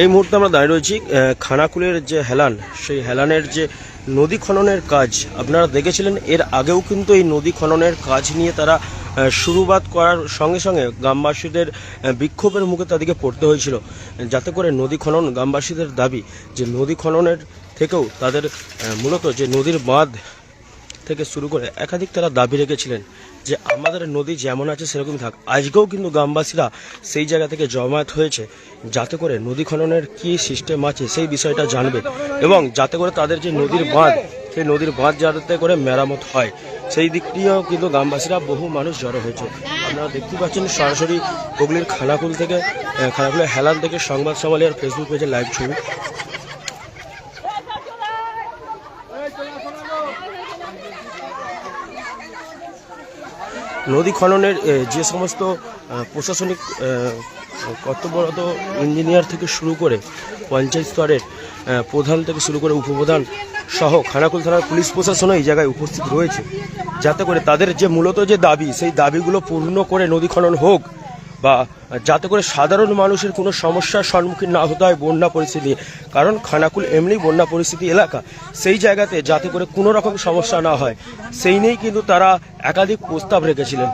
এই মুহূর্তে আমরা দাঁড়িয়ে রয়েছি খানাকুলের যে হেলান, সেই হেলানের যে নদী খননের কাজ, আপনারা দেখেছিলেন, এর আগেও কিন্তু এই নদী খননের কাজ নিয়ে তারা শুরুবাত করার সঙ্গে সঙ্গে গ্রামবাসীদের বিক্ষোভের মুখে তাদেরকে পড়তে হয়েছিল। যাতে করে নদী খনন গ্রামবাসীদের দাবি যে নদী খননের থেকেও তাদের মূলত যে নদীর বাঁধ থেকে শুরু করে একাধিক তারা দাবি রেখেছিলেন। যে আমাদের নদী যেমন আছে, সেরকমই থাক। আজকেও কিন্তু গ্রামবাসীরা সেই জায়গা থেকে জমায়েত হয়েছে, যাতে করে নদী খননের কি সিস্টেম আছে সেই বিষয়টা জানবে এবং যাতে করে তাদের যে নদীর বাঁধ, সেই নদীর বাঁধ যাতে করে মেরামত হয়। সেই দিক নিয়েও কিন্তু গ্রামবাসীরা বহু মানুষ জড়ো হয়েছে। আপনারা দেখতে পাচ্ছেন সরাসরি হুগলির খানাকুল থেকে খানাকুলের হেলান থেকে সংবাদ সমালিয়ার ফেসবুক পেজে লাইভ ছবি। নদী খননের যে সমস্ত প্রশাসনিক কর্তব্যরত ইঞ্জিনিয়ার থেকে শুরু করে পঞ্চায়েত স্তরের প্রধান থেকে শুরু করে উপপ্রধান সহ খানাকুল থানার পুলিশ প্রশাসন এই জায়গায় উপস্থিত রয়েছে। যাতে করে তাদের যে মূলত যে দাবি, সেই দাবিগুলো পূর্ণ করে নদী খনন হোক বা যাতে করে সাধারণ মানুষের কোনো সমস্যার সম্মুখীন না হতে হয় বন্যা পরিস্থিতি। কারণ খানাকুল এমনি বন্যা পরিস্থিতি এলাকা, সেই জায়গাতে যাতে করে কোনো রকম সমস্যা না হয়। সেই নিয়েই কিন্তু তারা একাধিক প্রস্তাব রেখেছিলেন।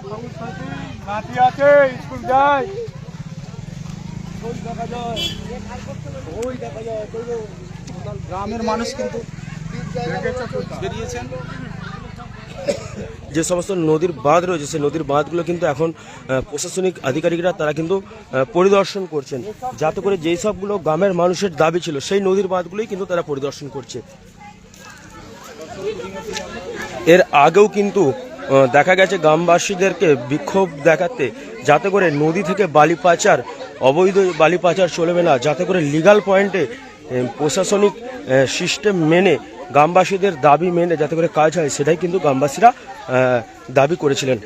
গ্রামের মানুষ কিন্তু বেরিয়েছেন। যে সমস্ত নদীর বাঁধ রয়েছে, সেই নদীর বাঁধগুলো কিন্তু এখন প্রশাসনিক আধিকারিকরা তারা কিন্তু পরিদর্শন করছেন। যাতে করে যেই সবগুলো গ্রামের মানুষের দাবি ছিল, সেই নদীর বাঁধগুলোই কিন্তু তারা পরিদর্শন করছে। এর আগেও কিন্তু দেখা গেছে গ্রামবাসীদেরকে বিক্ষোভ দেখাতে, যাতে করে নদী থেকে বালি পাচার, অবৈধ বালি পাচার চলবে না, যাতে করে লিগাল পয়েন্টে প্রশাসনিক সিস্টেম মেনে গ্রামবাসীদের দাবি মেনে যাতে করে কাজ হয়, সেটাই কিন্তু গ্রামবাসীরা দাবি করেছিলেন।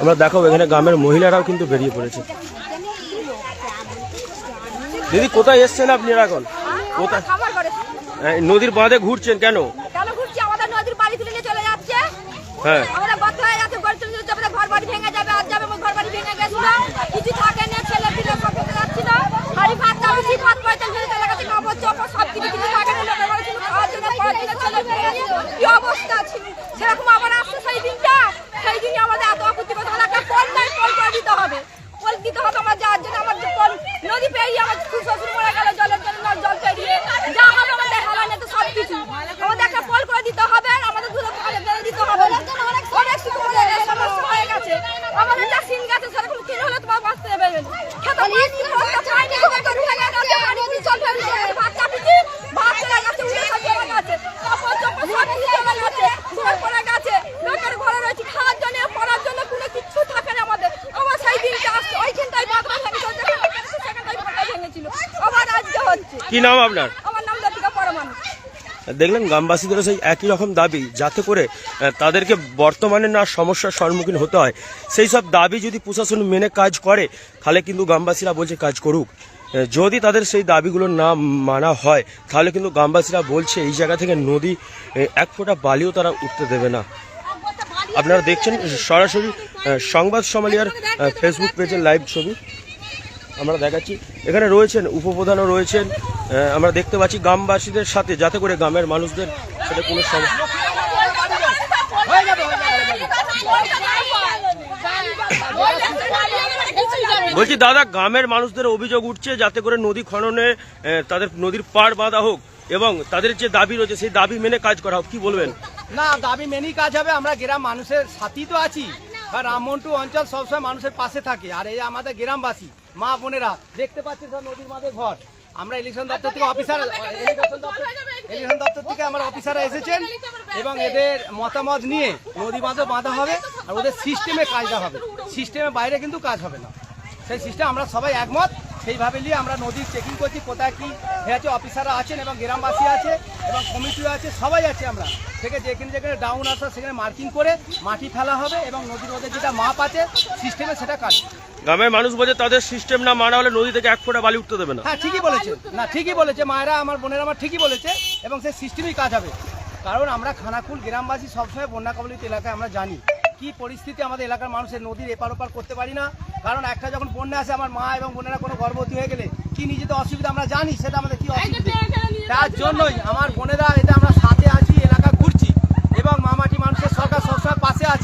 আমরা দেখাবো, এখানে গ্রামের মহিলারাও কিন্তু বেরিয়ে পড়েছে। দিদি, কোথায় এসছেন আপনি এখন কোথায়? নদীর বাঁধে ঘুরছেন কেন? হ্যাঁ। ঘর বাড়ি ভেঙে যাবে আজ যাবে, ঘর বাড়ি ভেঙে গেছিল কিছু থাকে ছেলে পিলে সব ভেঙে যাচ্ছিল হাড়ি ভাত পয়সা ফেলে চলে গেছে, কাপড় চোপড় সব কিছু কিছু থাকে না খাওয়ার জন্য পড়ার জন্য ছেলে কি অবস্থা ছিল? সেরকম আবার আসছে সেই দিনটা সেই দিনই আমাদের এত আপত্তি করতে হবে একটা ফোন নাই ফোন করে দিতে হবে ফোন দিতে হবে আমার যাওয়ার জন্য আমার যে ফোন নদী পেরিয়ে আমার খুব শ্বশুর মরে গেল জলের জন্য জল পেরিয়ে যা হবে আমাদের হালানে তো সব কিছু আমাদের একটা ফল করে দিতে হবে আর আমাদের দুটো ভালো বেড়ে দিতে হবে অনেক অনেক সুবিধা সমস্যা হয়ে গেছে আমাদের যা সিন গেছে সেরকম কি হলে তোমার বাঁচতে হবে খেতে পাইনি বস্তা পাইনি ঘরে ঢুকে গেছে পানি দিয়ে জল ফেলে দিয়ে গেছে ভাত চাপিছি ভাত চলে গেছে উঠে সব চলে গেছে কাপড় চোপড় সব কিছু চলে গেছে সব পড়ে গেছে লোকের ঘরে রয়েছে খাওয়ার জন্য পড়ার জন্য কোনো কিচ্ছু থাকে না আমাদের আমার সেই দিনটা আসছে ওইখানটাই বাঁধা ভেঙে চলছে সেখানটাই ভাটা ভেঙেছিল আবার আজকে হচ্ছে কি নাম আপনার? আমার নাম লতিকা পরমাণু। দেখলেন গ্রামবাসীদেরও সেই একই রকম দাবি যাতে করে তাদেরকে বর্তমানে না সমস্যার সম্মুখীন হতে হয়। সেই সব দাবি যদি প্রশাসন মেনে কাজ করে তাহলে কিন্তু গ্রামবাসীরা বলছে কাজ করুক। যদি তাদের সেই দাবিগুলো না মানা হয় তাহলে কিন্তু গ্রামবাসীরা বলছে এই জায়গা থেকে নদী এক ফোঁটা বালিও তারা উঠতে দেবে না। আপনারা দেখছেন সরাসরি সংবাদ সমালিয়ার ফেসবুক পেজের লাইভ ছবি। আমরা দেখাচ্ছি। এখানে রয়েছেন, উপপ্রধানও রয়েছেন। আমরা দেখতে পাচ্ছি গ্রামবাসীদের সাথে, যাতে করে গ্রামের মানুষদের সাথে কোনো সমস্যা বলছি, দাদা, গ্রামের মানুষদের অভিযোগ উঠছে যাতে করে নদী খননে তাদের নদীর পাড় বাঁধা হোক এবং তাদের যে দাবি রয়েছে, সেই দাবি মেনে কাজ করা হোক। কি বলবেন? না, দাবি মেনেই কাজ হবে। আমরা গ্রাম মানুষের সাথী তো আছি। রামমন্টু অঞ্চল সবসময় মানুষের পাশে থাকে। আর এই আমাদের গ্রামবাসী মা বোনেরা দেখতে পাচ্ছি স্যার নদীর মাঝে ঘর। আমরা ইলেকশন দপ্তর থেকে অফিসার ইলেকশন দপ্তর ইলেকশন দপ্তর থেকে আমার অফিসাররা এসেছেন এবং এদের মতামত নিয়ে নদী বাঁধও বাঁধা হবে আর ওদের সিস্টেমে কাজটা হবে। সিস্টেমের বাইরে কিন্তু কাজ হবে না। সেই সিস্টেম আমরা সবাই একমত। সেইভাবে নিয়ে আমরা নদীর চেকিং করছি কোথায় কি আছে অফিসাররা আছেন এবং গ্রামবাসী আছে এবং কমিটিও আছে সবাই আছে আমরা। থেকে যেখানে যেখানে ডাউন আসা সেখানে মার্কিং করে মাটি ফেলা হবে এবং নদীর মধ্যে যেটা মাপ আছে সিস্টেমে সেটা কাজ গ্রামের মানুষ বলছে তাদের সিস্টেম না মানা হলে নদী থেকে এক ফোঁটা বালি উঠতে দেবে না। হ্যাঁ ঠিকই বলেছে। না ঠিকই বলেছে। মায়েরা আমার বোনেরা আমার ঠিকই বলেছে এবং সেই সিস্টেমই কাজ হবে। কারণ আমরা খানাকুল গ্রামবাসী সবসময় বন্যা কবলিত এলাকায় আমরা জানি। কি পরিস্থিতি আমাদের এলাকার মানুষের নদীর এপার ওপার করতে পারি না? কারণ একটা যখন বন্যা আসে আমার মা এবং বোনেরা কোনো গর্ভবতী হয়ে গেলে কি নিজে তো অসুবিধা আমরা জানি সেটা আমাদের কি অসুবিধা? তার জন্যই আমার বোনেরা এটা আমরা সাথে আছি এলাকা ঘুরছি এবং মামাটি মানুষের সরকার সবসময় পাশে আছে।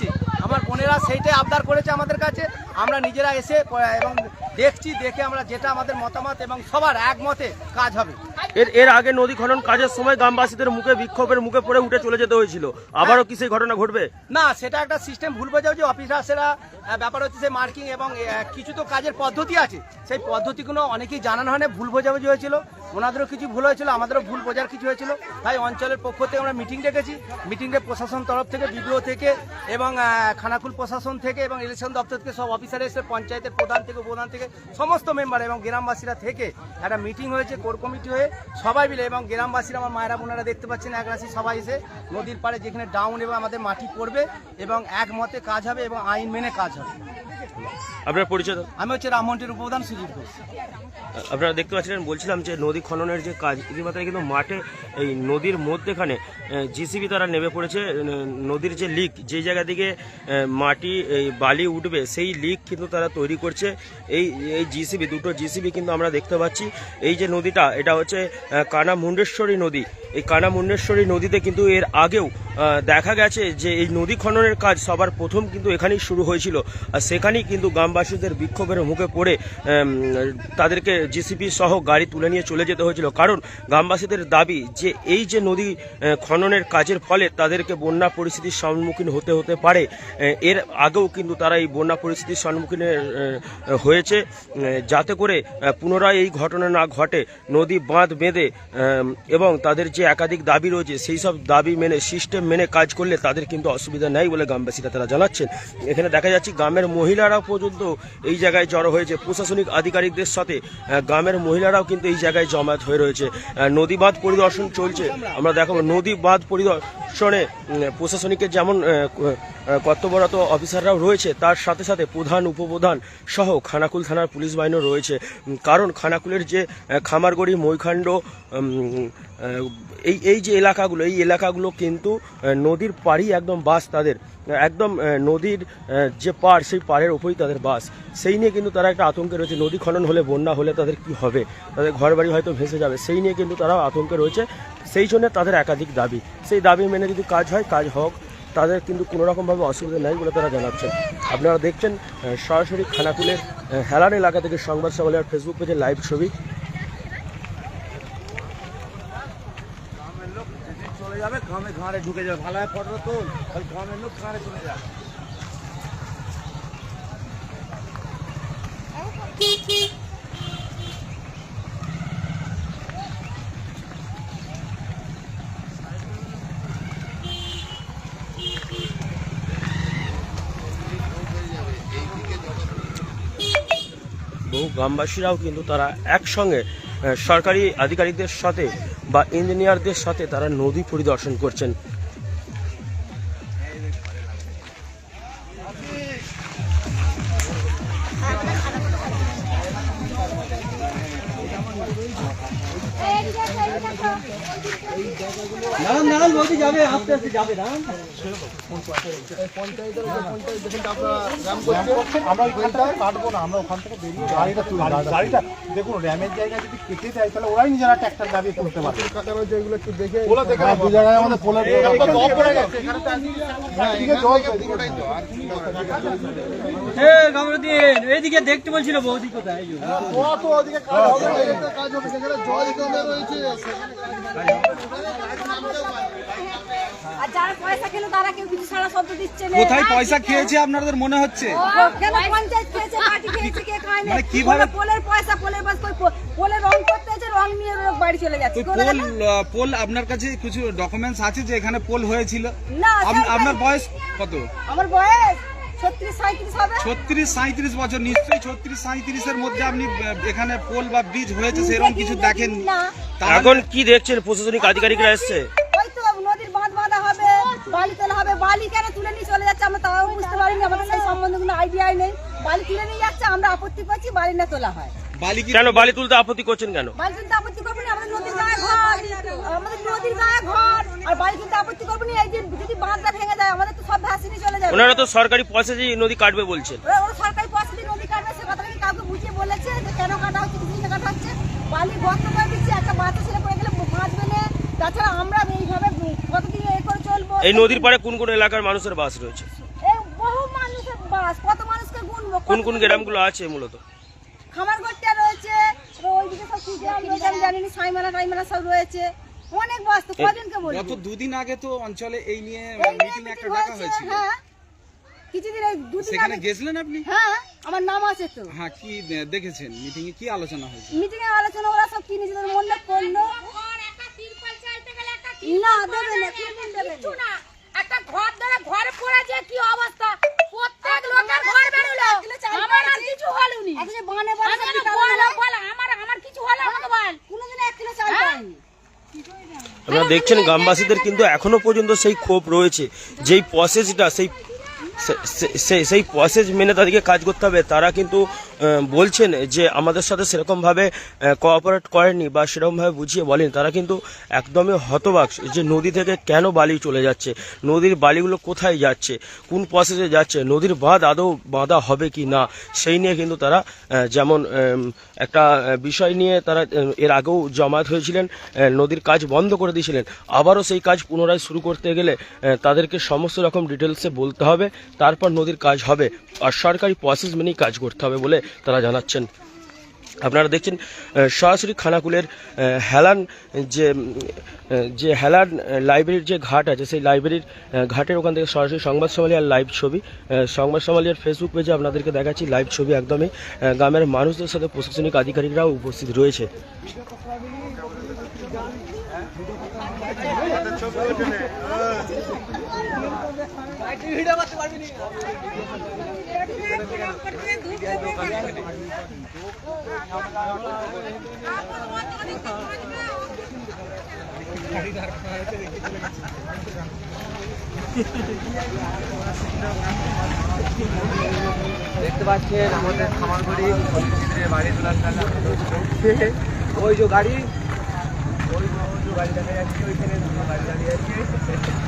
বোনেরা সেইটাই আবদার করেছে আমাদের কাছে। আমরা নিজেরা এসে এবং দেখছি দেখে আমরা যেটা আমাদের মতামত এবং সবার একমতে কাজ হবে। এর এর আগে নদী খনন কাজের সময় গ্রামবাসীদের মুখে বিক্ষোভের মুখে পড়ে উঠে চলে যেতে হয়েছিল। আবারও কি সেই ঘটনা ঘটবে? না সেটা একটা সিস্টেম ভুল বোঝাও যে অফিসার্সেরা ব্যাপার হচ্ছে যে মার্কিং এবং কিছু তো কাজের পদ্ধতি আছে। সেই পদ্ধতিগুলো অনেকেই জানানো হয় না ভুল বোঝাবুঝি হয়েছিল। ওনাদেরও কিছু ভুল হয়েছিল আমাদেরও ভুল বোঝার কিছু হয়েছিল। তাই অঞ্চলের পক্ষ থেকে আমরা মিটিং ডেকেছি। মিটিংয়ে প্রশাসন তরফ থেকে বিডিও থেকে এবং আহ, খানাকুল প্রশাসন থেকে এবং ইলেকশন দপ্তর থেকে সব অফিসার এসে পঞ্চায়েতের প্রধান থেকে প্রধান থেকে সমস্ত মেম্বার এবং গ্রামবাসীরা থেকে একটা মিটিং হয়েছে কোর কমিটি হয়ে সবাই মিলে এবং গ্রামবাসীরা আমার মায়েরা বোনেরা দেখতে পাচ্ছেন এক রাশি সবাই এসে নদীর পাড়ে যেখানে ডাউন এবং আমাদের মাটি পড়বে এবং একমতে কাজ হবে এবং আইন মেনে কাজ হবে। আপনার পরিচয় আমি হচ্ছে রামমন্ত্রীর উপপ্রধান সুজিত ঘোষ। আপনারা দেখতে পাচ্ছিলেন বলছিলাম যে নদী খননের যে কাজ ইতিমধ্যে কিন্তু মাঠে এই নদীর মধ্যেখানে জিসিবি তারা নেমে পড়েছে নদীর যে লিক যে জায়গা থেকে মাটি, এই বালি উঠবে, সেই লিক কিন্তু তারা তৈরি করছে। এই এই জিসিবি দুটো জিসিবি কিন্তু আমরা দেখতে পাচ্ছি। এই যে নদীটা, এটা হচ্ছে কানা মুন্ডেশ্বরী নদী। এই কানা মুন্ডেশ্বরী নদীতে কিন্তু এর আগেও দেখা গেছে যে এই নদী খননের কাজ সবার প্রথম কিন্তু এখানেই শুরু হয়েছিল। আর সেখানেই কিন্তু গ্রামবাসীদের বিক্ষোভের মুখে পড়ে তাদেরকে জিসিপি সহ গাড়ি তুলে নিয়ে চলে যেতে হয়েছিল। কারণ গ্রামবাসীদের দাবি যে এই যে নদী খননের কাজের ফলে তাদেরকে বন্যা পরিস্থিতির সম্মুখীন হতে হতে পারে। এর আগেও কিন্তু তারা এই বন্যা পরিস্থিতির সম্মুখীন হয়েছে যাতে করে পুনরায় এই ঘটনা না ঘটে, নদী বাঁধ বেঁধে এবং তাদের যে একাধিক দাবি রয়েছে, সেই সব দাবি মেনে সিস্টেম মেনে কাজ করলে তাদের কিন্তু অসুবিধা নেই বলে গ্রামবাসীরা তারা জানাচ্ছেন। এখানে দেখা যাচ্ছে গ্রামের মহিলারা পর্যন্ত এই জায়গায় জড়ো হয়েছে। প্রশাসনিক আধিকারিকদের সাথে গ্রামের মহিলারাও কিন্তু এই জায়গায় জমায়েত হয়ে রয়েছে। নদী বাঁধ পরিদর্শন চলছে। আমরা দেখাবো নদী বাঁধ পরিদর্শনে উম, প্রশাসনিকের যেমন কর্তব্যরত অফিসাররাও রয়েছে তার সাথে সাথে প্রধান উপপ্রধান সহ খানাকুল থানার পুলিশ বাহিনীও রয়েছে। কারণ খানাকুলের যে খামারগড়ি মৈখান্ড এই এই যে এলাকাগুলো এই এলাকাগুলো কিন্তু নদীর পাড়ি একদম বাস তাদের একদম নদীর যে পাড়, সেই পাড়ের ওপরই তাদের বাস। সেই নিয়ে কিন্তু তারা একটা আতঙ্কে রয়েছে। নদী খনন হলে, বন্যা হলে তাদের কি হবে? তাদের ঘর বাড়ি হয়তো ভেসে যাবে। সেই নিয়ে কিন্তু তারা আতঙ্কে রয়েছে। সেই জন্য তাদের একাধিক দাবি। সেই দাবি মেনে যদি কাজ হয়, কাজ হোক, তাদের কিন্তু কোনো রকমভাবে অসুবিধা নেই বলে তারা জানাচ্ছেন। আপনারা দেখছেন সরাসরি খানাকুলের হেলান এলাকা থেকে সংবাদ সম্মেলনের ফেসবুক পেজে লাইভ ছবি। যাবে গ্রামে ঘাড়ে ঢুকে যাবে। ভালো হয় ফটো তোল, তাহলে গ্রামের লোক ঘাড়ে চলে যাবে বহু গ্রামবাসীরাও কিন্তু তারা একসঙ্গে সরকারি আধিকারিকদের সাথে বা ইঞ্জিনিয়ারদের সাথে তারা নদী পরিদর্শন করছেন। যাবে আমরা ওইখানটা কাটবো না আমরা ওখান থেকে বেরিয়ে গাড়িটা তুলে গাড়িটা দেখুন র্যামের জায়গায় যদি কেটে তাহলে ওরাই নিজেরা ট্র্যাক্টর দাবিয়ে তুলতে পারবে। কাটানোর যেগুলো একটু দেখে পোলা দেখে দু জায়গায় আমাদের পোলা জল পড়ে গেছে। এদিকে দেখতে বলছিল বৌদি কোথায়? কত ওদিকে কাজ হবে কাজ হবে সেখানে জল জমে রয়েছে আর যারা পয়সা খেলো তারা কেউ কিছু সারা শব্দ দিচ্ছে না। কোথায় পয়সা খেয়েছে আপনাদের মনে হচ্ছে? কেন পঞ্চায়েত খেয়েছে পার্টি খেয়েছে কে খায়নি? মানে কিভাবে- পোলের পয়সা পোলের বাস কই পো- রং করতে আছে রং নিয়ে লোক বাড়ি চলে যাচ্ছে পোল পোল আপনার কাছে কিছু ডকুমেন্টস আছে যে এখানে পোল হয়েছিল? না আপনার বয়স কত? আমার বয়স ছত্রিশ সাঁত্রিশ বছর। নিশ্চয়ই ছত্রিশ সাঁত্রিশের মধ্যে আপনি এখানে পোল বা ব্রিজ হয়েছে সেরকম কিছু দেখেন না। এখন কি দেখছেন? প্রশাসনিক আধিকারিকরা এসছে? বালি তোলা হবে। বালি কেন তুলে নিয়ে চলে যাচ্ছে? আমরা তাও বুঝতে পারিনি আমাদের সেই সম্বন্ধগুলো আইডিয়াই নেই। বালি তুলে নিয়ে যাচ্ছে আমরা আপত্তি করছি বালি না তোলা হয়। বালি কেন বালি তুলতে আপত্তি করছেন কেন? বালি তুলতে আপত্তি করবেন আমাদের নদীর গায়ে ঘর। আমাদের নদীর গায়ে ঘর। আর বালি তুলতে আপত্তি না এই দিন যদি বাঁধটা ভেঙে যায় আমাদের তো সব ভাসিনি চলে যাবে। ওনারা তো সরকারি পয়সা দিয়ে নদী কাটবে বলছেন। ওরা সরকারি পয়সা দিয়ে নদী কাটবে সে কথা কাউকে বুঝিয়ে বলেছে? যে কেন কাটা হচ্ছে কাটা হচ্ছে? বালি গর্ত করে দিচ্ছে একটা বাচ্চা ছেলে এই নদীর পাড়ে কোন কোন এলাকার মানুষের বাস রয়েছে? এই বহু মানুষের বাস কত মানুষকে গুনবো? কোন কোন গ্রামগুলো আছে মূলত? খামার গড়টা রয়েছে ওইদিকে সব কি গ্রাম রয়েছে আমি জানি না সাইমালা টাইমালা সব রয়েছে। অনেক বাস তো কদিনকে বলব? গত দুদিন আগে তো অঞ্চলে এই নিয়ে মিটিং একটা ডাকা হয়েছে, হয়েছিল। হ্যাঁ। কিছুদিন এই দুদিন সেখানে গেছিলেন আপনি? হ্যাঁ আমার নাম আছে তো। হ্যাঁ কি দেখেছেন? মিটিং এ কি আলোচনা হয়েছে? মিটিং এ আলোচনা ওরা সব কি নিজেদের মনে করল না দেবে না না। একটা ঘর ধরে ঘরে পড়ে যে কি অবস্থা? প্রত্যেক লোকের ঘর বেরোলো। আমার আর কিছু হলুনি যে বানে বানে বল বল আমার আমার কিছু হলো আমাকে বল। কোনদিন এক কিলো চাল পাইনি। আপনারা দেখছেন গ্রামবাসীদের কিন্তু এখনও পর্যন্ত সেই ক্ষোভ রয়েছে। যেই প্রসেসটা সেই সেই প্রসেস মেনে তাদেরকে কাজ করতে হবে। তারা কিন্তু বলছেন যে আমাদের সাথে সেরকমভাবে কোঅপারেট করেনি বা সেরকমভাবে বুঝিয়ে বলেন তারা কিন্তু একদমই হতবাক যে নদী থেকে কেন বালি চলে যাচ্ছে? নদীর বালিগুলো কোথায় যাচ্ছে? কোন প্রসেসে যাচ্ছে? নদীর বাঁধ আদৌ বাঁধা হবে কি না? সেই নিয়ে কিন্তু তারা যেমন একটা বিষয় নিয়ে তারা এর আগেও জমায়েত হয়েছিলেন নদীর কাজ বন্ধ করে দিয়েছিলেন। আবারও সেই কাজ পুনরায় শুরু করতে গেলে তাদেরকে সমস্ত রকম ডিটেলসে বলতে হবে। তারপর নদীর কাজ হবে আর সরকারি প্রসেস মেনেই কাজ করতে হবে বলে তারা জানাচ্ছেন। আপনারা দেখছেন সরাসরি খানাকুলের হেলান যে যে হেলান লাইব্রেরির যে ঘাট আছে, সেই লাইব্রেরির ঘাটের ওখান থেকে সরাসরি সংবাদ সম্মেলন আর লাইভ ছবি সংবাদ সম্মেলনের ফেসবুক পেজে আপনাদেরকে দেখাচ্ছি লাইভ ছবি একদমই গ্রামের মানুষদের সাথে প্রশাসনিক আধিকারিকরাও উপস্থিত রয়েছে। দেখতে পাচ্ছেন আমাদের খামার বাড়ি বাড়ি তোলার ওই যে গাড়ি, ওই যে গাড়ি দেখা যাচ্ছে, ওইখানে গাড়ি দাঁড়িয়ে আছে।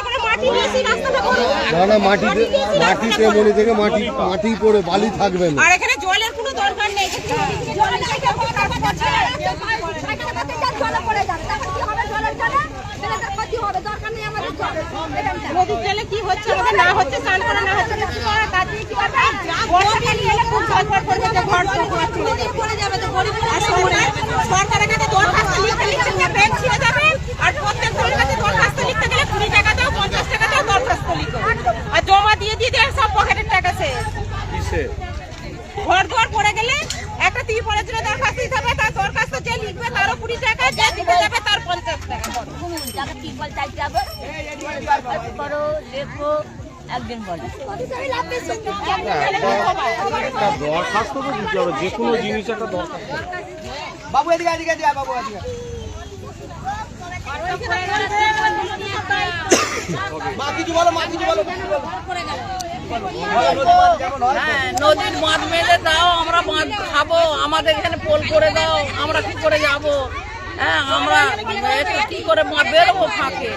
না না মাটিতে মাটিতে মনে থেকে মাটি মাটি পড়ে বালি থাকবে না। আর এখানে জলের কোনো দরকার নেই। নদীর জলে কি হচ্ছে? আমাদের না হচ্ছে স্নান করা না হচ্ছে কি করা তার দিয়ে কি করবে এলে খুব ঘর যাবে তো সরকারের কাছে দরখাস্ত লিখতে লিখতে গেলে ব্যাংক ছিঁড়ে যাবে আর প্রত্যেক জনের কাছে দরখাস্ত লিখতে গেলে কুড়ি টাকা দাও পঞ্চাশ টাকা দাও দরখাস্ত লিখো আর জমা দিয়ে দিয়ে দিয়ে সব পকেটের টাকা শেষ ঘর ঘর পড়ে গেলে একটা তি পড়ে জন্য দরখাস্ত দিতে হবে তার দরখাস্ত যে লিখবে তারও কুড়ি টাকা যে দিতে যাবে তার পঞ্চাশ টাকা যাকে টিপল চাইতে হবে করো লেখো একদিন বলে। দরখাস্ত তো দিতে হবে যে কোনো জিনিস একটা দরখাস্ত। বাবু এদিকে এদিকে এদিকে বাবু এদিকে। মা কিছু বলো মা কিছু বলো কিছু বলো। বলো, নদী বাঁধ কেমন নদীর বাঁধ মেলে দাও আমরা বাঁধ খাব আমাদের এখানে পোল করে দাও আমরা কি করে যাব? হ্যাঁ আমরা কি করে মা বেরোবো ফাঁকে?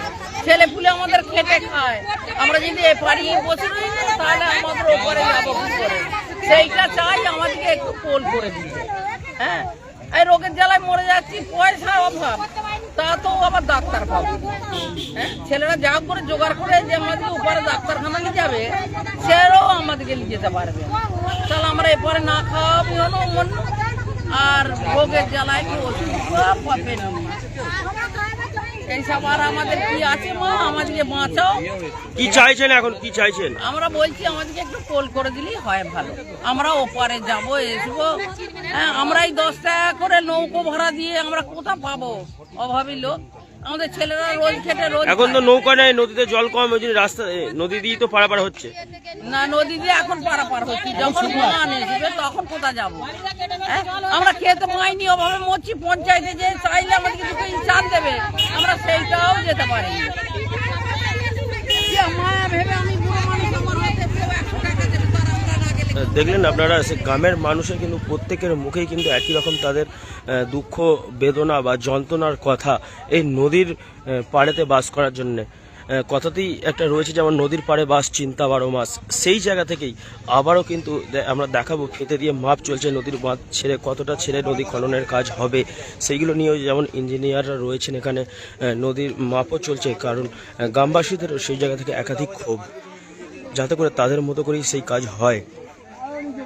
ছেলে পুলে আমাদের খেটে খায়। আমরা যদি এপারি বসে রই তাহলে আমাদের ওপরে যাব কি করে? সেইটা চাই আমাদেরকে একটু পোল করে দিতে। হ্যাঁ? এই রোগের জ্বালায় মরে যাচ্ছি, পয়সার অভাব। তা তো আবার ডাক্তার পাবো হ্যাঁ? ছেলেরা যা করে জোগাড় করে যে আমাদের উপরে ডাক্তারখানা নিয়ে যাবে সেরাও আমাদেরকে নিয়ে যেতে পারবে। তাহলে আমরা এরপরে না খাওয়া বিহনো মন আর রোগের জ্বালায় কি ওষুধ পাবেন এইসব আর আমাদের কি আছে মা? আমাদেরকে বাঁচাও। কি চাইছেন এখন? কি চাইছেন? আমরা বলছি আমাদেরকে একটু কোল করে দিলেই হয় ভালো। আমরা ওপারে যাব এসবো। হ্যাঁ আমরা এই দশ টাকা করে নৌকো ভাড়া দিয়ে আমরা কোথা পাবো? অভাবী লোক। আমাদের ছেলেরা রোজ খেটে রোজ এখন তো নৌকা নেই নদীতে জল কম ওই জন্য রাস্তা নদী দিয়েই তো পারাপার হচ্ছে। না নদী দিয়ে এখন পারাপার হচ্ছে। যখন মান এসবে তখন কোথা যাব? হ্যাঁ? আমরা খেতে পাইনি অভাবে মরছি পঞ্চায়েতে যে চাইলে আমাদের কিছু ইনসান দেবে। আমরা সেইটাও যেতে পারি মা ভেবে আমি বুড়ো মানুষ আমার হাতে কেউ একশো টাকা দেবে তার আমরা না গেলে দেখলেন আপনারা, সে গ্রামের মানুষের কিন্তু প্রত্যেকের মুখেই কিন্তু একই রকম তাদের দুঃখ, বেদনা বা যন্ত্রণার কথা এই নদীর পাড়েতে বাস করার জন্যে। কথাতেই একটা রয়েছে যেমন নদীর পাড়ে বাস চিন্তা বারো মাস। সেই জায়গা থেকেই আবারও কিন্তু আমরা দেখাবো, খেতে দিয়ে মাপ চলছে নদীর বাঁধ ছেড়ে কতটা ছেড়ে নদী খননের কাজ হবে। সেইগুলো নিয়েও যেমন ইঞ্জিনিয়াররা রয়েছেন এখানে নদীর মাপও চলছে, কারণ গ্রামবাসীদেরও সেই জায়গা থেকে একাধিক ক্ষোভ। যাতে করে তাদের মতো করেই সেই কাজ হয়।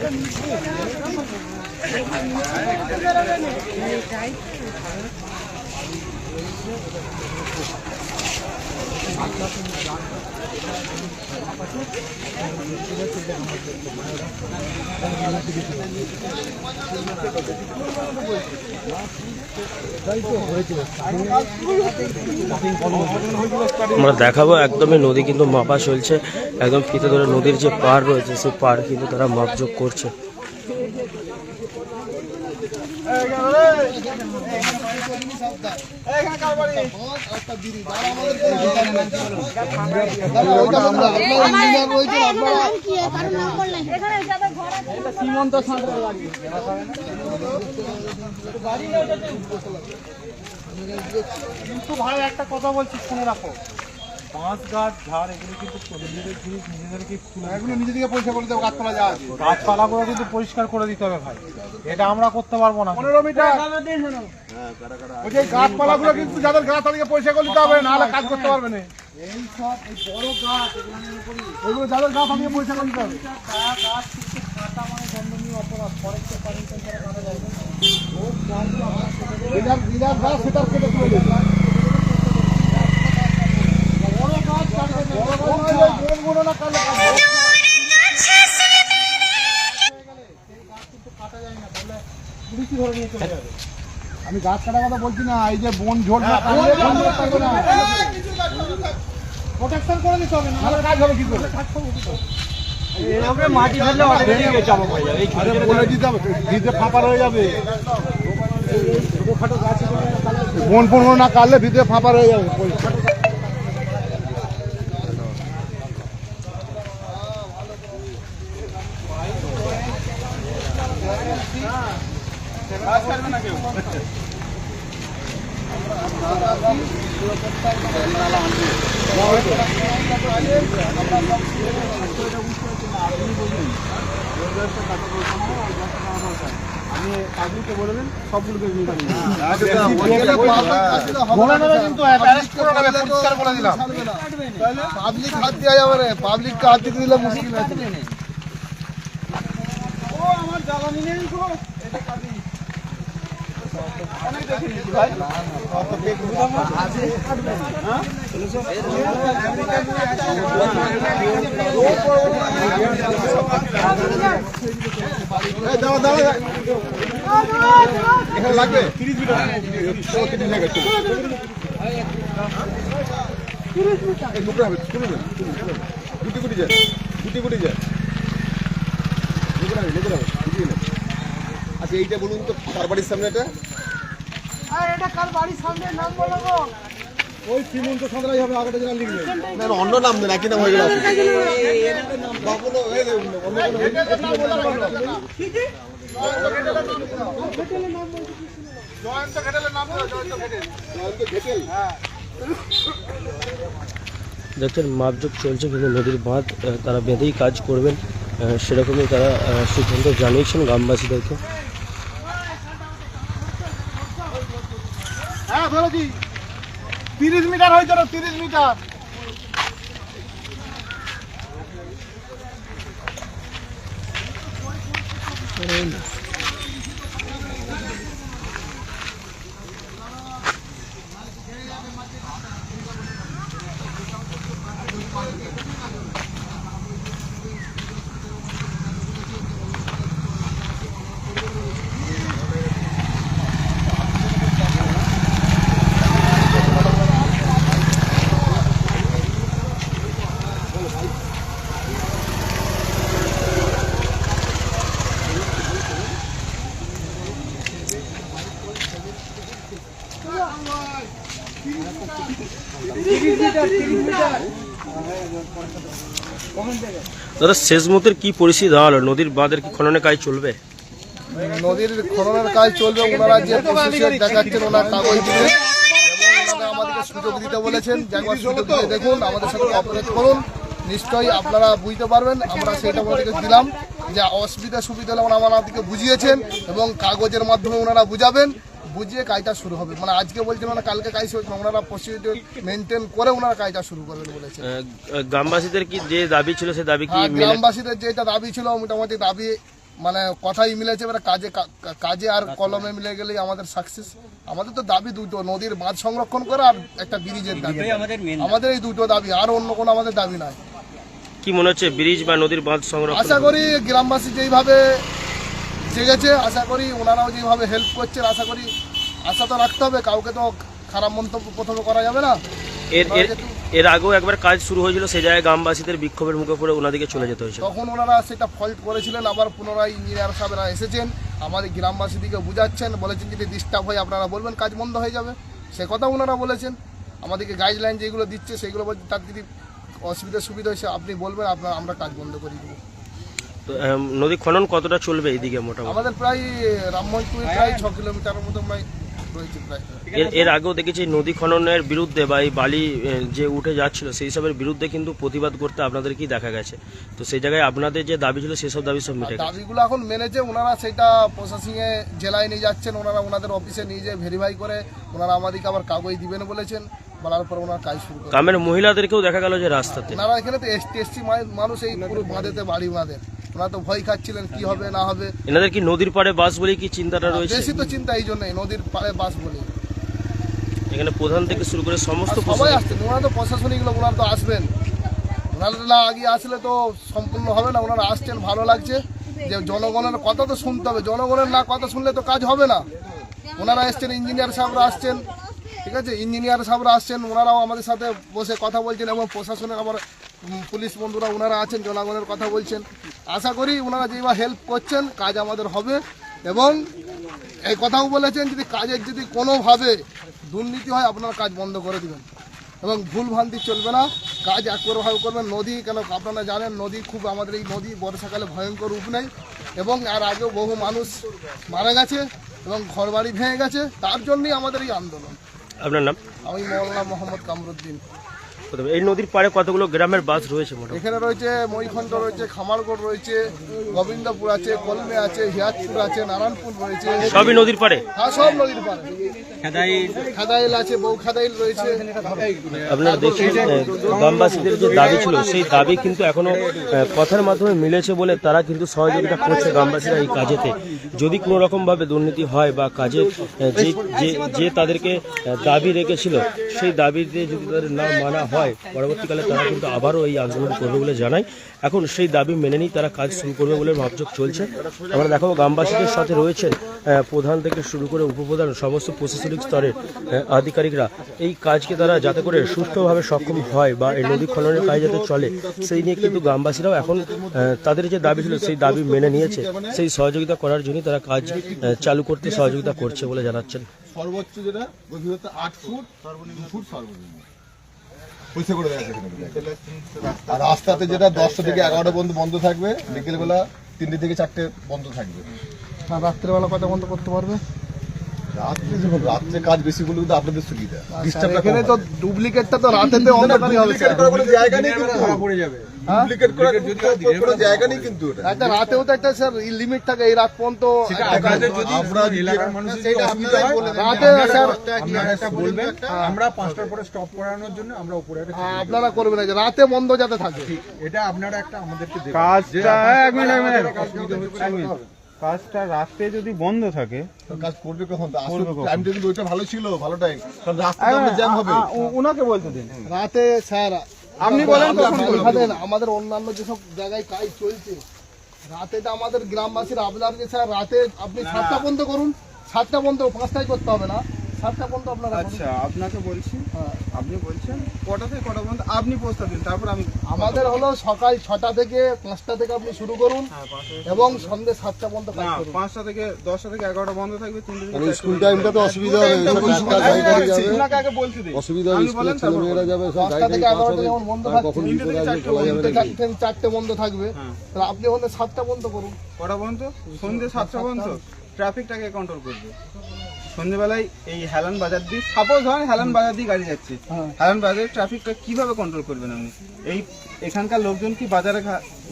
ফেন্স আমরা দেখাবো একদমই নদী কিন্তু মাপা চলছে। একদম ফিতে ধরে নদীর যে পার রয়েছে, সেই পার কিন্তু তারা মাপযোগ করছে। যাদের কিন্তু ভাই একটা কথা বলছি শুনে রাখো। বাঁশ গাছ ঝাড় এগুলো কিন্তু নিজেদের জিনিস নিজেদেরকে এগুলো নিজে থেকে পরিষ্কার করে দেবো গাছপালা যা আছে। গাছপালাগুলো কিন্তু পরিষ্কার করে দিতে হবে ভাই। এটা আমরা করতে পারব না। পনেরো মিটার। ওই যে গাছপালাগুলো কিন্তু যাদের গাছ তাদেরকে পরিষ্কার করে দিতে হবে নাহলে কাজ করতে পারবে না। এই সব এই বড় গাছ ওইগুলো যাদের গাছ তাদেরকে পরিষ্কার করে দিতে হবে। গাছ কিন্তু কাটা মানে দণ্ডনীয় অপরাধ। ফরেস্টের পারমিশন ছাড়া কাটা না কেটে দেবে বড় গাছ কাটবে না। বড় গাছ নয়, বড় বড় না কাটলে কাটবে। পুলিশই ধরে নিয়ে চলে যাবে। আমি গাছ কাটার কথা বলছি না এই যে বন না প্রোটেকশন করে দিতে হবে না কাজ হবে কি করে? আরে বলে দিতে হবে ভিতরে যাবে। বন ফোন না কাটলে ভিতরে ফাঁপা রয়ে যাবে বলে নেবে কিন্তু অ্যারেস্ট করে নেবে পরিষ্কার করে দিলাম পাবলিক হাত দেওয়া যাবে না পাবলিককে হাত দিতে দিলে মুশকিল আছে এই দাঁড়া দাঁড়া। এখানে লাগবে? তিরিশ মিটার ও তিরিশ লাগে এই দুটো হবে শুনে নেন আচ্ছা এইটা বলুন তো কার বাড়ির সামনে এটা ওই শ্রীমন্ত সাঁতরাই হবে আগেটা যেটা লিখবে অন্য নাম দেন একই নাম হয়ে গেল জয়ন্ত ঘেটেলের নাম বলো, জয়ন্ত ঘেটেল জয়ন্ত ঘেটেল হ্যাঁ দেখছেন মাপযোগ চলছে কিন্তু নদীর বাঁধ তারা বেঁধেই কাজ করবেন সেরকমই তারা সিদ্ধান্ত জানিয়েছেন গ্রামবাসীদেরকে। হ্যাঁ তিরিশ মিটার হয়েছে তিরিশ মিটার। দাদা শেষ মুহূর্তের কি পরিস্থিতি? দাঁড়াল, নদীর বাঁধের কি খননের কাজ চলবে? নদীর খননের কাজ চলবে, ওনারা যে প্রসেসিয়ার দেখাচ্ছেন, ওনার কাগজ দিয়ে। আমাদেরকে সুযোগ দিতে বলেছেন দেখুন, আমাদের সাথে অপারেট করুন। নিশ্চয়ই আপনারা বুঝতে পারবেন আমরা সেটা ওনাদেরকে দিলাম যে অসুবিধা সুবিধা হলে ওনারা আমাদেরকে বুঝিয়েছেন এবং কাগজের মাধ্যমে ওনারা বুঝাবেন বুঝিয়ে কাজটা শুরু হবে। মানে আজকে বলছেন মানে কালকে কাজ শুরু করবেন। ওনারা প্রসিডিউর মেনটেন করে ওনারা কাজটা শুরু করবেন বলেছেন। গ্রামবাসীদের কি যে দাবি ছিল সে দাবি কি হ্যাঁ, গ্রামবাসীদের যেটা দাবি ছিল মোটামুটি দাবি মানে কথাই মিলেছে এবার কাজে কাজে আর কলমে মিলে গেলেই আমাদের সাকসেস আমাদের তো দাবি দুটো নদীর বাঁধ সংরক্ষণ করা আর একটা ব্রিজের দাবি। আমাদের এই দুটো দাবি আর অন্য কোনো আমাদের দাবি নাই। কি মনে হচ্ছে ব্রিজ বা নদীর বাঁধ সংরক্ষণ আশা করি গ্রামবাসী যেইভাবে জেগেছে আশা করি ওনারাও যেভাবে হেল্প করছেন আশা করি আশা তো রাখতে হবে কাউকে তো খারাপ মন্তব্য প্রথমে করা যাবে না। এর এর এর আগেও একবার কাজ শুরু হয়েছিল সেই জায়গায় গ্রামবাসীদের বিক্ষোভের মুখে পড়ে ওনাদিকে চলে যেতে হয়েছে তখন ওনারা সেটা ফল্ট করেছিলেন আবার পুনরায় ইঞ্জিনিয়ার সাহেবরা এসেছেন আমাদের গ্রামবাসীদিকে বুঝাচ্ছেন বলেছেন যদি ডিস্টার্ব হয় আপনারা বলবেন কাজ বন্ধ হয়ে যাবে। সে কথা ওনারা বলেছেন। আমাদেরকে গাইডলাইন যেগুলো দিচ্ছে সেগুলো বলছে তার যদি অসুবিধা সুবিধা হয়েছে আপনি বলবেন আপনার আমরা কাজ বন্ধ করে দেবো। তো নদী খনন কতটা চলবে এইদিকে মোটামুটি? আমাদের প্রায় রামমোহনপুর প্রায় ছ কিলোমিটারের মতো প্রায় রয়েছে প্রায়। এর এর আগেও দেখেছি নদী খননের বিরুদ্ধে বা এই বালি যে উঠে যাচ্ছিল সেই সবের বিরুদ্ধে কিন্তু প্রতিবাদ করতে আপনাদের আপনাদেরকেই দেখা গেছে। তো সেই জায়গায় আপনাদের যে দাবি ছিল সেসব দাবি সব মিটে গেছে। দাবিগুলো এখন মেনেছে ওনারা সেটা প্রশাসনিকে জেলায় নিয়ে যাচ্ছেন ওনারা ওনাদের অফিসে নিয়ে যেয়ে ভেরিফাই করে ওনারা আমাদেরকে আবার কাগজ দিবেন বলেছেন। বলার পর ওনারা কাজ শুরু করে। গ্রামের মহিলাদেরকেও দেখা গেল যে রাস্তাতে। এখানে তো এসটি এসটি মানুষ এই পুরো বাঁধেতে বাড়ি ওনাদের ওনারা তো ভয় খাচ্ছিলেন কি হবে না হবে। এনাদের কি নদীর পাড়ে বাস বলে কি চিন্তাটা রয়েছে? বেশি তো চিন্তা এই জন্যই নদীর পাড়ে বাস বলে এখানে প্রধান থেকে শুরু করে সমস্ত সবাই আসছেন। ওনারা তো প্রশাসনিক লোক ওনারা তো আসবেন। ওনারা আগে আসলে তো সম্পূর্ণ হবে না ওনারা আসছেন ভালো লাগছে। যে জনগণের কথা তো শুনতে হবে। জনগণের না কথা শুনলে তো কাজ হবে না। ওনারা এসছেন ইঞ্জিনিয়ার সাহেবরা আসছেন। ঠিক আছে? ইঞ্জিনিয়ার সাহেবরা আসছেন, ওনারাও আমাদের সাথে বসে কথা বলছেন এবং প্রশাসনের আমার পুলিশ বন্ধুরা ওনারা আছেন, জনগণের কথা বলছেন। আশা করি ওনারা যেভাবে হেল্প করছেন, কাজ আমাদের হবে এবং এই কথাও বলেছেন, যদি কাজের যদি কোনোভাবে দুর্নীতি হয়, আপনারা কাজ বন্ধ করে দেবেন। এবং ভুল ভ্রান্তি চলবে না, কাজ একভাবে করবেন। নদী কেন আপনারা জানেন, নদী খুব আমাদের এই নদী বর্ষাকালে ভয়ঙ্কর রূপ নেয় এবং আর আগেও বহু মানুষ মারা গেছে এবং ঘরবাড়ি ভেঙে গেছে। তার জন্যই আমাদের এই আন্দোলন। আপনার নাম? আমি মোল্লা মোহাম্মদ কামরুদ্দিন। এই নদীর পাড়ে কতগুলো গ্রামের বাস রয়েছে এখানে রয়েছে ময়ূখণ্ড রয়েছে খামারগড় রয়েছে গোবিন্দপুর আছে কলমে আছে হিয়াজপুর আছে নারায়ণপুর রয়েছে। সবই নদীর পাড়ে? হ্যাঁ সব নদীর পারে খাদাইল। আছে বউ খাদাইল রয়েছে। আপনারা দেখছেন গ্রামবাসীদের যে দাবি ছিল সেই দাবি কিন্তু এখনও কথার মাধ্যমে মিলেছে বলে তারা কিন্তু সহযোগিতা করছে গ্রামবাসীরা এই কাজেতে। যদি কোনো রকম ভাবে দুর্নীতি হয় বা কাজে যে যে- যে তাদেরকে দাবি রেখেছিল সেই দাবিতে যদি তাদের না মানা হয় পরবর্তীকালে তারা কিন্তু আবারও এই আন্দোলন করবে বলে জানায়। এখন সেই দাবি মেনে নিয়ে তারা কাজ শুরু করবে বলে ভাবযোগ চলছে। আমরা দেখাবো গ্রামবাসীদের সাথে রয়েছেন প্রধান থেকে শুরু করে উপপ্রধান সমস্ত প্রশাসনিক স্তরের আধিকারিকরা। এই কাজকে তারা যাতে করে সুষ্ঠুভাবে সক্ষম হয় বা এই নদী খননের কাজ যাতে চলে, সেই নিয়ে কিন্তু গ্রামবাসীরাও এখন তাদের যে দাবি ছিল সেই দাবি মেনে নিয়েছে। সেই সহযোগিতা করার জন্য তারা কাজ চালু করতে সহযোগিতা করছে বলে জানাচ্ছেন। সর্বোচ্চ যেটা গভীরতা আট ফুট, দু ফুট সর্বনিম্ন। পরিষ্কার করে দেওয়া আর রাস্তাতে যেটা দশটা থেকে এগারোটা পর্যন্ত বন্ধ থাকবে বিকেলবেলা তিনটে থেকে চারটে বন্ধ থাকবে। হ্যাঁ রাত্রেবেলা কটা বন্ধ করতে পারবে? রাত্রে যখন রাত্রে কাজ বেশি বলে কিন্তু আপনাদের সুবিধা। এখানে তো ডুপ্লিকেটটা তো রাতেতে অন্ধকারই হবে জায়গা নেই কিন্তু। ডুপ্লিকেট করার কোনো জায়গা নেই কিন্তু একটা রাতেও তো একটা স্যার লিমিট থাকে এই রাত পর্যন্ত আমরা সেইটা আপনারাই বলে দেন। রাতে পাঁচটার পরে স্টপ করানোর জন্য আমরা উপরে হ্যাঁ, আপনারা করবেন না রাতে বন্ধ যাতে থাকে। এটা আপনারা একটা আমাদেরকে কাজটা এক মিনিট এক মিনিট। কাজটা রাতে যদি বন্ধ থাকে কাজ করবে কখন? টাইম টেবিল ওইটা ভালো ছিল ভালো টাইম কারণ রাস্তাতে জ্যাম হবে। আ- বলতে দিন। রাতে স্যার আপনি বলেন আমাদের অন্যান্য যেসব জায়গায় কাজ চলছে রাতে তো আমাদের গ্রামবাসীর আবদার যে স্যার রাতে আপনি সাতটা বন্ধ করুন সাতটা বন্ধ পাঁচটায় করতে হবে না। সাতটা পর্যন্ত আপনারা। আচ্ছা আপনাকে বলছি হ্যাঁ। আপনি বলছেন কটা থেকে কটা পর্যন্ত আপনি প্রস্তাব দিন তারপর আমি আমাদের হলো সকাল ছটা থেকে পাঁচটা থেকে আপনি শুরু করুন হ্যাঁ, এবং সন্ধ্যে সাতটা পর্যন্ত কাজ করুন পাঁচটা থেকে দশটা থেকে এগারোটা বন্ধ থাকবে স্কুল। টাইমটা তো অসুবিধা হবে আপনাকে আগে বলতে দিন। অসুবিধা হবে স্কুলের। যাবে থেকে এগারোটা যেমন বন্ধ তিনটে থেকে চারটে বন্ধ থাকবে হ্যাঁ। তাহলে আপনি ওখানে সাতটা বন্ধ করুন কটা পর্যন্ত সন্ধ্যে সাতটা পর্যন্ত ট্রাফিকটাকে কন্ট্রোল করবে সন্ধ্যেবেলায় এই হেলান বাজার দিয়ে সাপোজ হয় হেলান বাজার দিয়ে গাড়ি যাচ্ছে হ্যাঁ। হেলান বাজারের ট্রাফিকটা কীভাবে কন্ট্রোল করবেন আপনি? এই এখানকার লোকজন কি বাজারে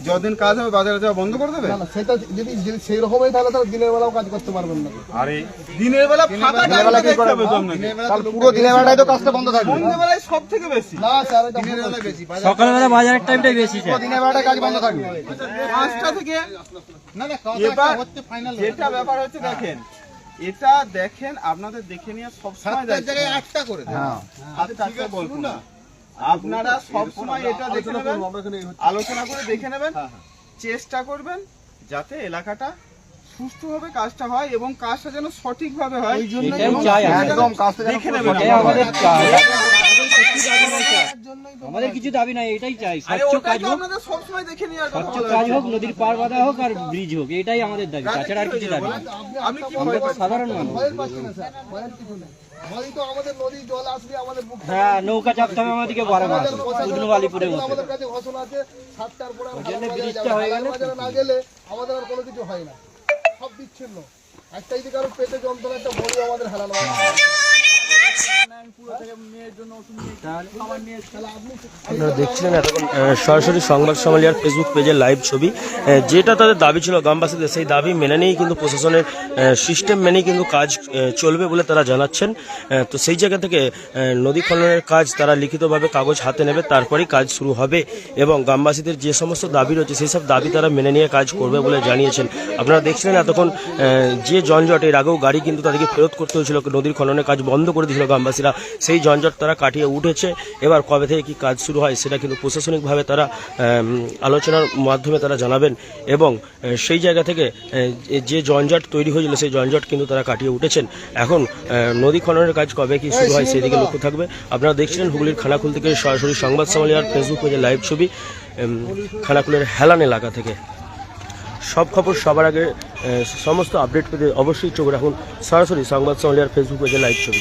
যতদিন কাজ হবে বাজারে যাওয়া বন্ধ করে দেবে? না না সেটা যদি সেই রকমই তাহলে তাহলে দিনের বেলাও কাজ করতে পারবেন না। আরে দিনের বেলা ফাঁকা দেখতে হবে তো আপনাকে। পুরো দিনের বেলায় তো কাজটা বন্ধ থাকবে। সন্ধ্যেবেলায় সব থেকে বেশি। না স্যার এটা দিনের বেলা বেশি সকালবেলা বাজারের টাইমটাই বেশি দিনের বেলাটা কাজ বন্ধ থাকবে। পাঁচটা থেকে না না এবার যেটা ব্যাপার হচ্ছে দেখেন এটা দেখেন আপনাদের দেখে নিয়ে সব সময় জায়গায় আটটা করে আচ্ছা আচ্ছা বলব না। আপনারা সব সময় এটা দেখে নেবেন আলোচনা করে দেখে নেবেন চেষ্টা করবেন যাতে এলাকাটা সুষ্ঠুভাবে কাজটা হয় এবং কাজটা যেন সঠিকভাবে হয়। চাই আমরা। একদম কাজটা দেখে নেবেন আমাদের আমাদের কিছু দাবি নাই এটাই চাই স্বচ্ছ কাজ হোক। স্বচ্ছ কাজ হোক নদীর পার বাঁধা হোক আর ব্রিজ হোক এটাই আমাদের দাবি। তাছাড়া আর কিছু দাবি নেই। আমি কি ভয় পাচ্ছি? সাধারণ মানুষ। তো হ্যাঁ নৌকা চাপতে হবে আমাদেরকে বারো মাস আমাদের প্রশাসনের উদনো পক্ষ বালিপুরের থেকে মতো আমাদের কাছে আছে সাতটার পরে আমরা জন্য বাজারে ব্রিজটা হয়ে গেলে বাজারে না গেলে আমাদের আর কোনো কিছু হয় না। সব বিচ্ছিন্ন একটাই দিকে আরও পেটে যন্ত্রণা একটা বড়ি আমাদের হয়। দেখছিলেন এতক্ষণ সরাসরি সংবাদ সমালিয়ার ফেসবুক পেজের লাইভ ছবি। যেটা তাদের দাবি ছিল গ্রামবাসীদের, সেই দাবি মেনে নিয়েই কিন্তু প্রশাসনের সিস্টেম মেনেই কিন্তু কাজ চলবে বলে তারা জানাচ্ছেন। তো সেই জায়গা থেকে নদী খননের কাজ তারা লিখিতভাবে কাগজ হাতে নেবে, তারপরেই কাজ শুরু হবে এবং গ্রামবাসীদের যে সমস্ত দাবি রয়েছে, সেই সব দাবি তারা মেনে নিয়ে কাজ করবে বলে জানিয়েছেন। আপনারা দেখছিলেন এতক্ষণ যে যানজট এর আগেও গাড়ি কিন্তু তাদেরকে ফেরত করতে হয়েছিল, নদীর খননের কাজ বন্ধ করে দিয়েছিল গ্রামবাসীরা সেই যানজট তারা কাটিয়ে উঠেছে। এবার কবে থেকে কি কাজ শুরু হয় সেটা কিন্তু প্রশাসনিকভাবে তারা আলোচনার মাধ্যমে তারা জানাবেন এবং সেই জায়গা থেকে যে জঞ্জট তৈরি হয়েছিল সেই জঞ্জট কিন্তু তারা কাটিয়ে উঠেছেন। এখন নদী খননের কাজ কবে কি শুরু হয় সেদিকে লক্ষ্য থাকবে। আপনারা দেখছিলেন হুগলির খানাকুল থেকে সরাসরি সংবাদ সমালিয়ার ফেসবুক পেজে লাইভ ছবি খানাকুলের হেলান এলাকা থেকে। সব খবর সবার আগে সমস্ত আপডেট পেতে অবশ্যই চোখ রাখুন সরাসরি সংবাদ সমালিয়ার ফেসবুক পেজে লাইভ ছবি।